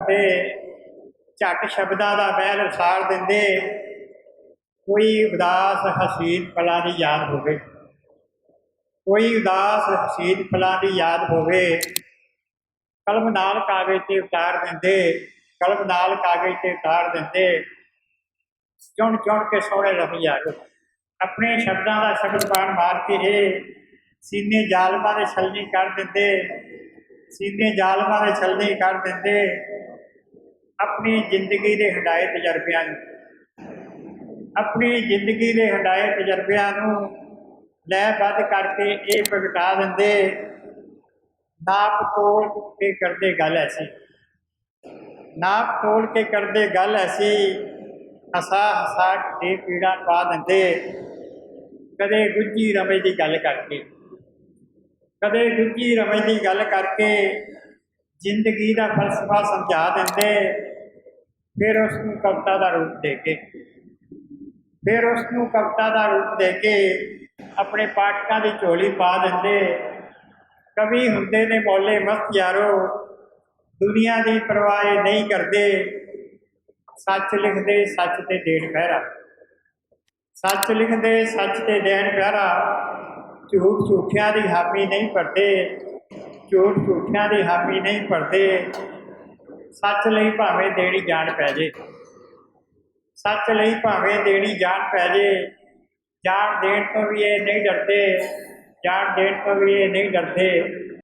ਤੇ ਝੱਟ ਸ਼ਬਦਾਂ ਦਾ ਮਹਿਲ ਉਸਾਰ ਦਿੰਦੇ, ਕੋਈ ਉਦਾਸ ਹਸੀਨ ਪਲਾਂ ਦੀ ਯਾਦ ਹੋਵੇ। ਕੋਈ ਉਦਾਸ ਹਸੀਨ ਪਲਾਂ ਦੀ ਯਾਦ ਹੋਵੇ, ਕਲਮ ਨਾਲ ਕਾਗਜ਼ ਤੇ ਉਤਾਰ ਦਿੰਦੇ, ਕਲਮ ਨਾਲ ਕਾਗਜ਼ ਤੇ ਉਤਾਰ ਦਿੰਦੇ, ਚੁਣ ਚੁਣ ਕੇ ਸੋਹਣੇ ਲਫ਼ਜ਼ ਯਾਰ ਆਪਣੇ ਸ਼ਬਦਾਂ ਦਾ ਸ਼ਬਦ ਬਾਣ ਮਾਰ ਕੇ ਇਹ ਸੀਨੇ ਜ਼ਾਲਮਾਂ ਦੇ ਛਲਨੀ ਕਰ ਦਿੰਦੇ, ਸੀਨੇ ਜ਼ਾਲਮਾਂ ਦੇ ਛਲਨੀ ਕਰ ਦਿੰਦੇ ਆਪਣੀ ਜ਼ਿੰਦਗੀ ਦੇ ਹੰਡਾਏ ਤਜਰਬਿਆਂ ਨੂੰ, ਆਪਣੀ ਜ਼ਿੰਦਗੀ ਦੇ ਹੰਡਾਏ ਤਜਰਬਿਆਂ ਨੂੰ ਲੈ ਬੱਧ ਕਰਕੇ ਇਹ ਪ੍ਰਗਟਾ ਦਿੰਦੇ, ਨਾਪ ਤੋਲ ਕੇ ਕਰਦੇ ਗੱਲ ਐਸੀ। ਨਾਪ ਤੋਲ ਕੇ ਕਰਦੇ ਗੱਲ ਐਸੀ, ਹਸਾ ਹਸਾ ਕੇ ਪੀੜਾ ਪਾ ਦਿੰਦੇ, ਕਦੇ ਗੁੱਜੀ ਰਮੇ ਦੀ ਗੱਲ ਕਰਕੇ, ਕਦੇ ਗੁੱਜੀ ਰਮੇ ਦੀ ਗੱਲ ਕਰਕੇ ਜ਼ਿੰਦਗੀ ਦਾ ਫਲਸਫਾ ਸਮਝਾ ਦਿੰਦੇ ਫਿਰ ਉਸ ਨੂੰ ਕਵਿਤਾ ਦਾ ਰੂਪ ਦੇ ਕੇ, ਫਿਰ ਉਸ ਨੂੰ ਕਵਿਤਾ ਦਾ ਰੂਪ ਦੇ ਕੇ ਆਪਣੇ ਪਾਠਕਾਂ ਦੀ ਝੋਲੀ ਪਾ ਦਿੰਦੇ। ਕਵੀ ਹੁੰਦੇ ਨੇ ਮੌਲੇ, ਮਸਤ ਯਾਰੋ, ਦੁਨੀਆ ਦੀ ਪਰਵਾਹ ਨਹੀਂ ਕਰਦੇ। ਸੱਚ ਲਿਖਦੇ, ਸੱਚ ਤੇ ਦੇਣ ਪਹਿਰਾ ਸੱਚ ਲਿਖਦੇ, ਸੱਚ ਤੇ ਦੇਣ ਪਹਿਰਾ ਝੂਠ ਝੂਠਿਆਂ ਦੀ ਹਾਮੀ ਨਹੀਂ ਭਰਦੇ। ਝੂਠ ਝੂਠਿਆਂ ਦੀ ਹਾਮੀ ਨਹੀਂ ਭਰਦੇ। ਸੱਚ ਲਈ ਭਾਵੇਂ ਦੇਣੀ ਜਾਣ ਪੈ ਜੇ। ਸੱਚ ਲਈ ਭਾਵੇਂ ਦੇਣੀ ਜਾਣ ਪੈ ਜੇ। ਜਾਣ ਦੇਣ ਤੋਂ ਵੀ ਇਹ ਨਹੀਂ ਡਰਦੇ। ਜਾਣ ਦੇਣ ਤੋਂ ਵੀ ਇਹ ਨਹੀਂ ਡਰਦੇ।